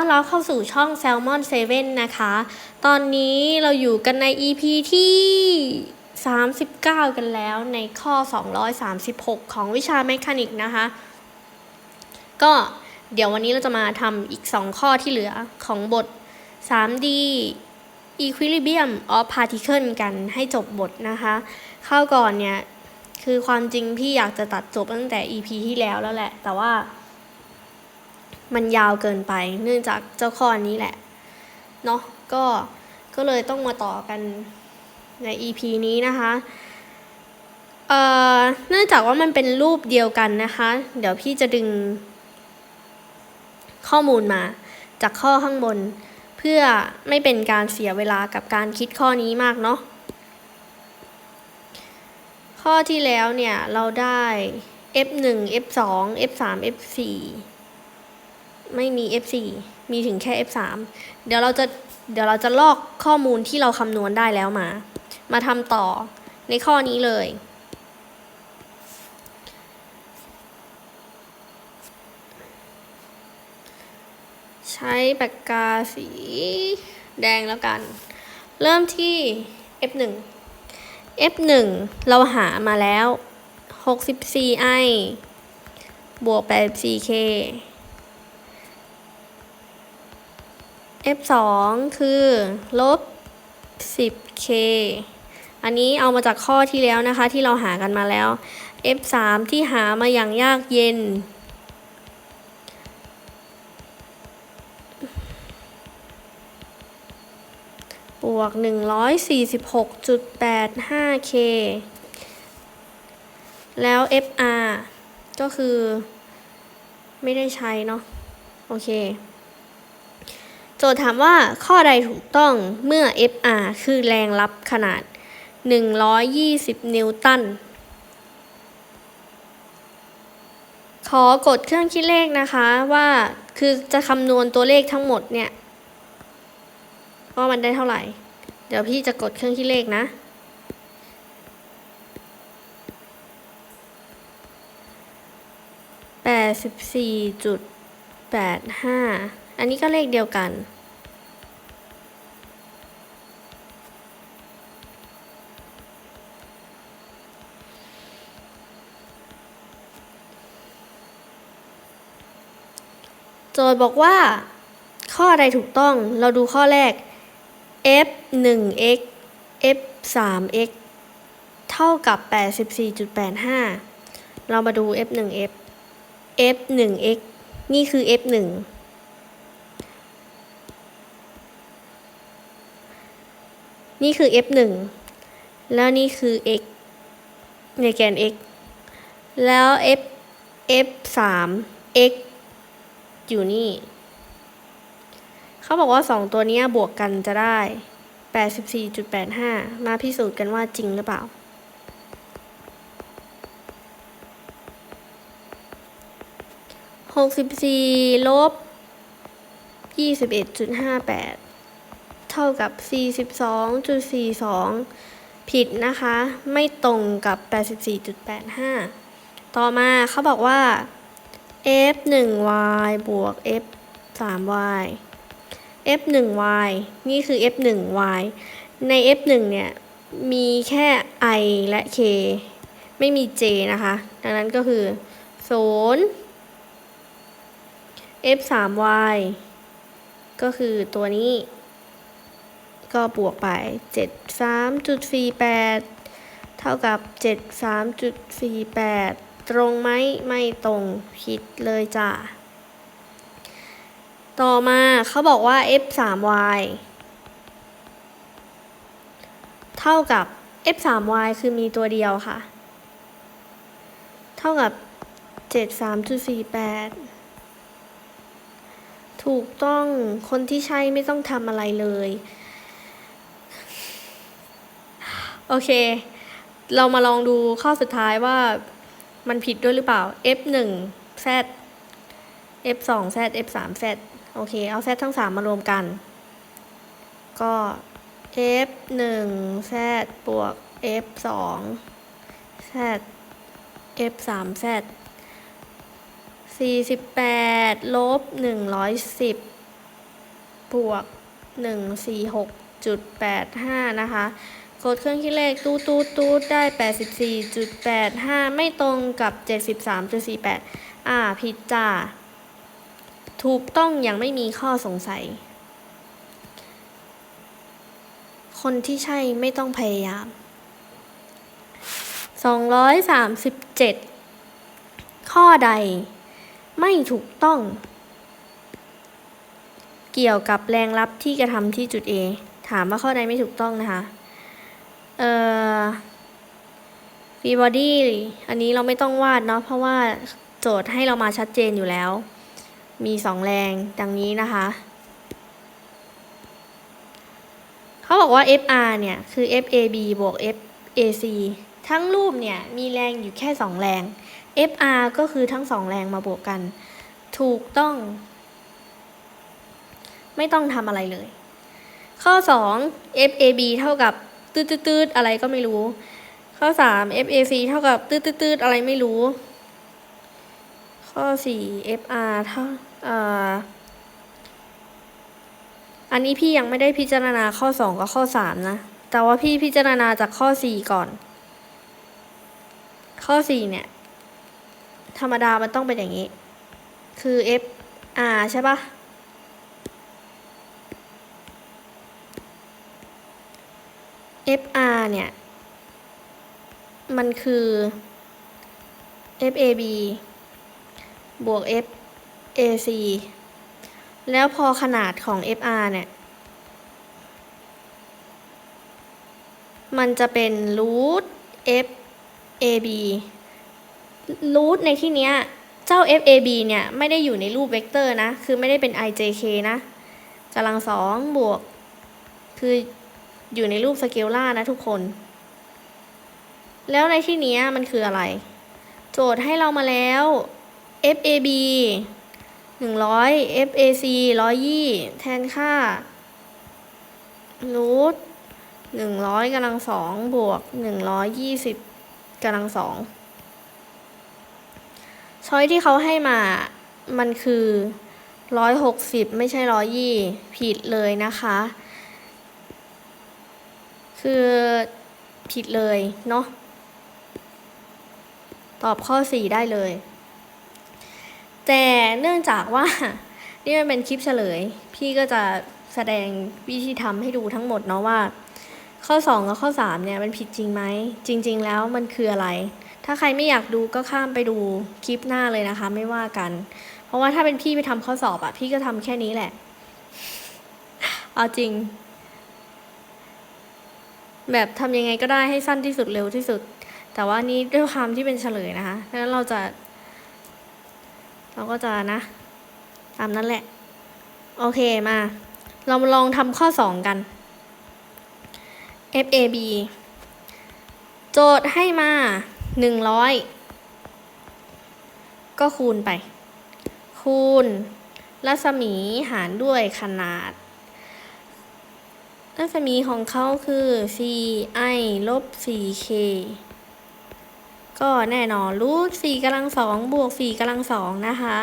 ้อนรับเข้าสู่ช่อง Salmon 7 นะคะ ตอนนี้เราอยู่กันใน EP ที่ 39 กันแล้วในข้อ 236 ของวิชาเมคานิกนะคะ ก็เดี๋ยววันนี้เราจะมาทำอีก 2 ข้อที่เหลือของบท 3D Equilibrium of Particle กันให้จบบทนะคะเข้าวก่อนเนี่ย คือความจริงพี่อยากจะตัดจบตั้งแต่ EP ที่แล้วแล้วแหละ แต่ว่า มันยาวเกินไป เนื่องจากเจ้าข้อนี้แหละเนาะก็ก็เลยต้องมาต่อกันใน EP นี้นะคะเอ่อเนื่องจากว่ามันเป็นรูปเดียวกันนะคะ เดี๋ยวพี่จะดึง ข้อมูลมาจากข้อข้างบน เพื่อไม่เป็นการเสียเวลากับการคิดข้อนี้มากเนาะข้อที่แล้วเนี่ยเราได้ f1 f2 f3 f4 ไม่มี F4 มีถึงแค่ F3 เดี๋ยวเราจะเดี๋ยวเราจะลอกข้อมูลที่เราคำนวณได้แล้วมา มาทำต่อในข้อนี้เลย ใช้ปากกาสีแดงแล้วกัน เริ่มที่ F1 F1 เราหามาแล้ว 64i บวก 84k F2 คือลบ 10k อันนี้เอามาจากข้อที่แล้วนะคะที่เราหากันมาแล้ว F3 ที่หามาอย่างยากเย็น บวก 146.85k แล้ว FR ก็คือ ไม่ได้ใช้เนาะ โอเค โจทย์ถามว่าข้อใดถูกต้องเมื่อ FR คือแรงรับขนาด 120 นิวตัน ขอกดเครื่องคิดเลขนะคะว่าคือจะคำนวณตัวเลขทั้งหมดเนี่ยว่ามันได้เท่าไหร่ เดี๋ยวพี่จะกดเครื่องคิดเลขนะแปดสิบสี่จุดแปดห้า อันนี้ก็เลขเดียวกัน โจทย์บอกว่า ข้อใดถูกต้องเราดูข้อแรก f 1 x f 3 x เท่ากับ 84.85 เรามาดู f 1 f f 1 x นี่คือ f 1 นี่คือ f 1แล้วนี่คือ x ในแกน x แล้ว f f 3 x อยู่นี่ เขาบอกว่าสองตัวนี้บวกกันจะได้ 84.85 มาพิสูจน์กันว่าจริงหรือเปล่า 64ลบ 21.58 เท่ากับ 42.42 ผิดนะคะ ไม่ตรงกับ 84.85 ต่อมาเขาบอกว่า f 1 y บวก f 3 y f 1 y นี่คือ f 1 y ใน f 1เนี่ย มีแค่ i และ k ไม่มี j นะคะ ดังนั้นก็คือ 0 f 3 y ก็คือตัวนี้ ก็บวกไป 73.48 เท่ากับ 73.48 ตรงไหมไม่ตรงผิดเลยจ้ะ ต่อมาเขาบอกว่า f 3 y เท่ากับ f 3 y คือมีตัวเดียวค่ะ เท่ากับ 73.48ถูกต้องคนที่ใช่ไม่ต้องทำอะไรเลย โอเค เรามาลองดูข้อสุดท้ายว่ามันผิดด้วยหรือเปล่า f 1 z f 2 z f 3 z โอเค เอา z ทั้ง 3 มารวมกัน ก็ f 1 z บวก f 2 z f 3 z 48ลบ110บวกหนึ่งสี่หกจุดแปดห้านะคะ กดเครื่องคิดเลขตูดตูดตูดได้แปดสิบสี่จุดแปดห้าไม่ตรงกับเจ็ดสิบสามจุดสี่แปดอ่า ผิดจ้า ถูกต้องอย่างไม่มีข้อสงสัย คนที่ใช่ไม่ต้องพยายาม 237 ข้อใด ไม่ถูกต้อง เกี่ยวกับแรงรับที่กระทำที่จุด A ถามว่าข้อใดไม่ถูกต้องนะคะ เอ่อ free body อันนี้เราไม่ต้องวาดเนาะเพราะว่าโจทย์ให้เรามาชัดเจนอยู่แล้ว มีสองแรงดังนี้นะคะ เขาบอกว่า FR เนี่ย คือ FAB บวก FAC ทั้งรูปเนี่ย มีแรงอยู่แค่สองแรง FR ก็คือทั้งสองแรงมาบวกกัน ถูกต้อง ไม่ต้องทำอะไรเลย ข้อ 2 FAB เท่ากับตืดตืดตืดอะไรก็ไม่รู้ ข้อ3 FAC เท่ากับตืดตืดตืดอะไรไม่รู้ ข้อ4 FR เท่าอ่ออันนี้พี่ยังไม่ได้พิจารณาข้อ2กับข้อ3นะ แต่ว่าพี่พิจารณาจากข้อ4ก่อน ข้อ4เนี่ย ธรรมดามันต้องเป็นอย่างนี้ คือ F R ใช่ปะ F R เนี่ย มันคือ F A B บวก F A C แล้วพอขนาดของ FR เนี่ย มันจะเป็นรูท FAB รูทในที่เนี้ย เจ้า FAB เนี่ย ไม่ได้อยู่ในรูปเวกเตอร์นะ คือไม่ได้เป็น IJK นะกำลังสองบวก คืออยู่ในรูปสเกลล่านะทุกคน แล้วในที่นี้มันคืออะไร โจทย์ให้เรามาแล้ว FAB หนึ่งร้อย FAC ร้อยยี่แทนค่ารูทหนึ่งร้อยกำลังสองบวกหนึ่งร้อยยี่สิบกำลังสองช้อยที่เขาให้มา มันคือร้อยหกสิบไม่ใช่ร้อยยี่ผิดเลยนะคะ คือผิดเลยเนาะ ตอบข้อสี่ได้เลย แต่เนื่องจากว่า นี่มันเป็นคลิปเฉลย พี่ก็จะแสดงวิธีทำให้ดูทั้งหมดเนาะว่า ข้อ 2 กับข้อ 3 เนี่ยมันผิดจริงไหม จริง ๆ แล้วมันคืออะไร ถ้าใครไม่อยากดูก็ข้ามไปดูคลิปหน้าเลยนะคะ ไม่ว่ากัน เพราะว่าถ้าเป็นพี่ไปทำข้อสอบอะพี่ก็ทำแค่นี้แหละ เอาจริง แบบทำยังไงก็ได้ให้สั้นที่สุดเร็วที่สุด แต่ว่านี้ด้วยความที่เป็นเฉลยนะคะดังนั้นเราจะ เราก็จะนะ ตามนั้นแหละ โอเคมา เรามาลองทำข้อ 2 กัน FAB โจทย์ให้มา 100 ก็คูณไป คูณ รัศมีหารด้วยขนาด รัศมีของเขาคือ ci ลบ 4k ก็แน่นอนรูท4กำลังสองบวก4กำลังสองนะคะ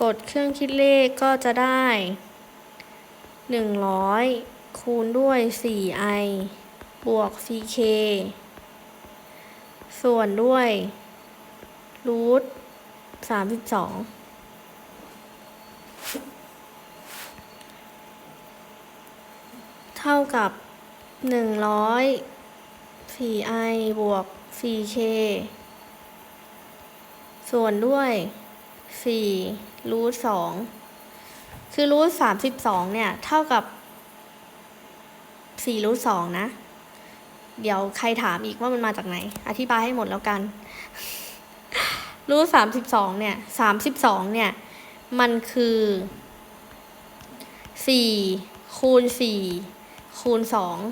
กดเครื่องคิดเลขก็จะได้100คูณด้วย 4i บวก 4k ส่วนด้วยรูท32เท่ากับ100 4i บวก 4k ส่วนด้วย4รูท2คือรูท32 เนี่ย เท่ากับ4รูท2นะ เดี๋ยวใครถามอีกว่ามันมาจากไหน อธิบายให้หมดแล้วกัน รูท32 เนี่ย 32 เนี่ย มันคือ4คูณ4คูณ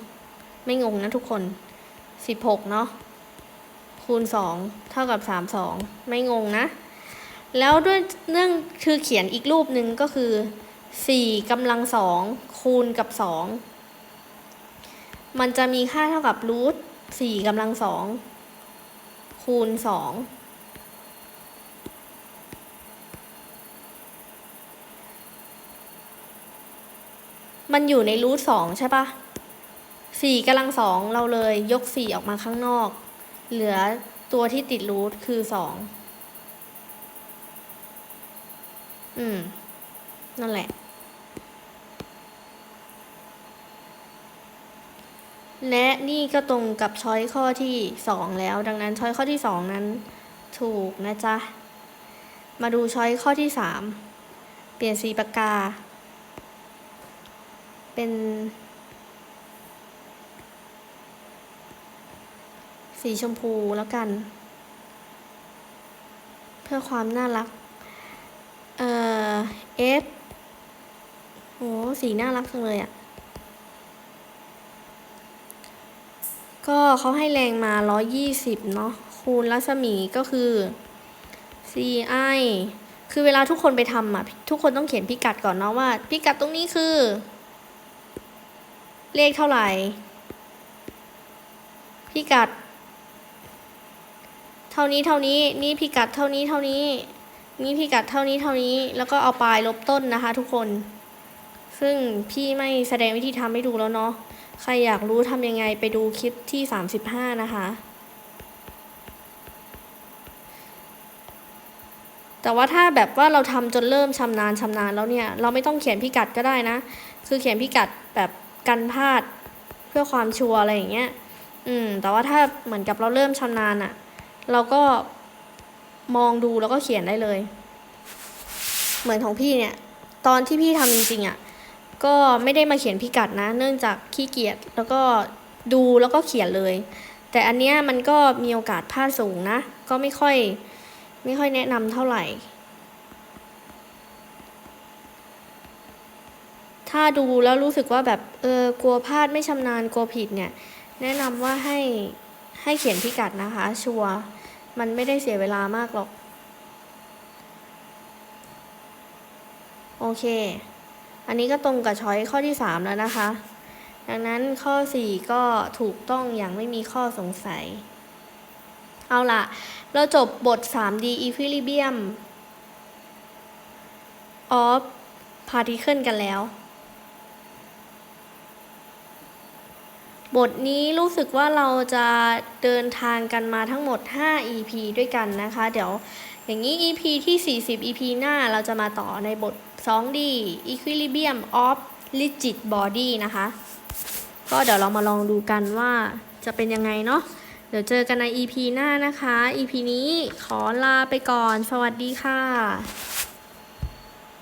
2ไม่งงนะทุกคน สิบหกเนาะคูณสองเท่ากับสามสองไม่งงนะ แล้วด้วยเนื่องคือเขียนอีกรูปหนึ่งก็คือสี่กำลังสองคูณกับสองมันจะมีค่าเท่ากับรูทสี่กำลังสองคูณสองมันอยู่ในรูทสองใช่ปะ สี่กำลังสองเราเลยยกสี่ออกมาข้างนอก เหลือตัวที่ติดรูทคือสองอืม นั่นแหละ และนี่ก็ตรงกับช้อยข้อที่สองแล้ว ดังนั้นช้อยข้อที่สองนั้น ถูกนะจ๊ะ มาดูช้อยข้อที่สามเปลี่ยนสีปากกา เป็น สีชมพูแล้วกัน เพื่อความน่ารัก เอ่อเอสโหสีน่ารักจังเลยอะ่ะ ก็เขาให้แรงมา 120 เนาะคูณรัศมีก็คือ CI คือเวลาทุกคนไปทำอะ ทุกคนต้องเขียนพิกัดก่อนเนาะว่า พิกัดตรงนี้คือ เลขเท่าไหร่ พิกัด เท่านี้เท่านี้นี่พิกัดเท่านี้เท่านี้ นี่พิกัดเท่านี้เท่านี้ แล้วก็เอาปลายลบต้นนะคะ ทุกคน ซึ่งพี่ไม่แสดงวิธีทำให้ดูแล้วเนาะใครอยากรู้ทำยังไงไปดูคลิปที่ 35 นะคะ แต่ว่าถ้าแบบว่าเราทำจนเริ่มชำนาญชำนาญแล้วเนี่ย เราไม่ต้องเขียนพิกัดก็ได้นะ คือเขียนพิกัดแบบกันพลาดเพื่อความชัวร์อะไรอย่างเงี้ย อืม แต่ว่าถ้าเหมือนกับเราเริ่มชำนาญอะ เราก็มองดูแล้วก็เขียนได้เลย เหมือนของพี่เนี่ย ตอนที่พี่ทำจริงๆอะก็ไม่ได้มาเขียนพิกัดนะ เนื่องจากขี้เกียจแล้วก็ดูแล้วก็เขียนเลย แต่อันเนี้ยมันก็มีโอกาสพลาดสูงนะ ก็ไม่ค่อยไม่ค่อยแนะนำเท่าไหร่ ถ้าดูแล้วรู้สึกว่าแบบเออกลัวพลาดไม่ชำนาญกลัวผิดเนี่ย แนะนำว่าให้ให้เขียนพิกัดนะคะชัวร์ มันไม่ได้เสียเวลามากหรอก โอเค อันนี้ก็ตรงกับช้อยข้อที่ 3 แล้วนะคะ ดังนั้นข้อ 4 ก็ถูกต้องอย่างไม่มีข้อสงสัย เอาละเราจบบท 3D equilibrium of particle กันแล้ว บทนี้รู้สึกว่าเราจะเดินทางกันมาทั้งหมด 5 EP ด้วยกันนะคะ เดี๋ยวอย่างนี้ EP ที่ 40 EP หน้าเราจะมาต่อในบท 2D equilibrium of rigid body นะคะ ก็เดี๋ยวเรามาลองดูกันว่าจะเป็นยังไงเนาะ เดี๋ยวเจอกันใน EP หน้านะคะ EP นี้ขอลาไปก่อน สวัสดีค่ะ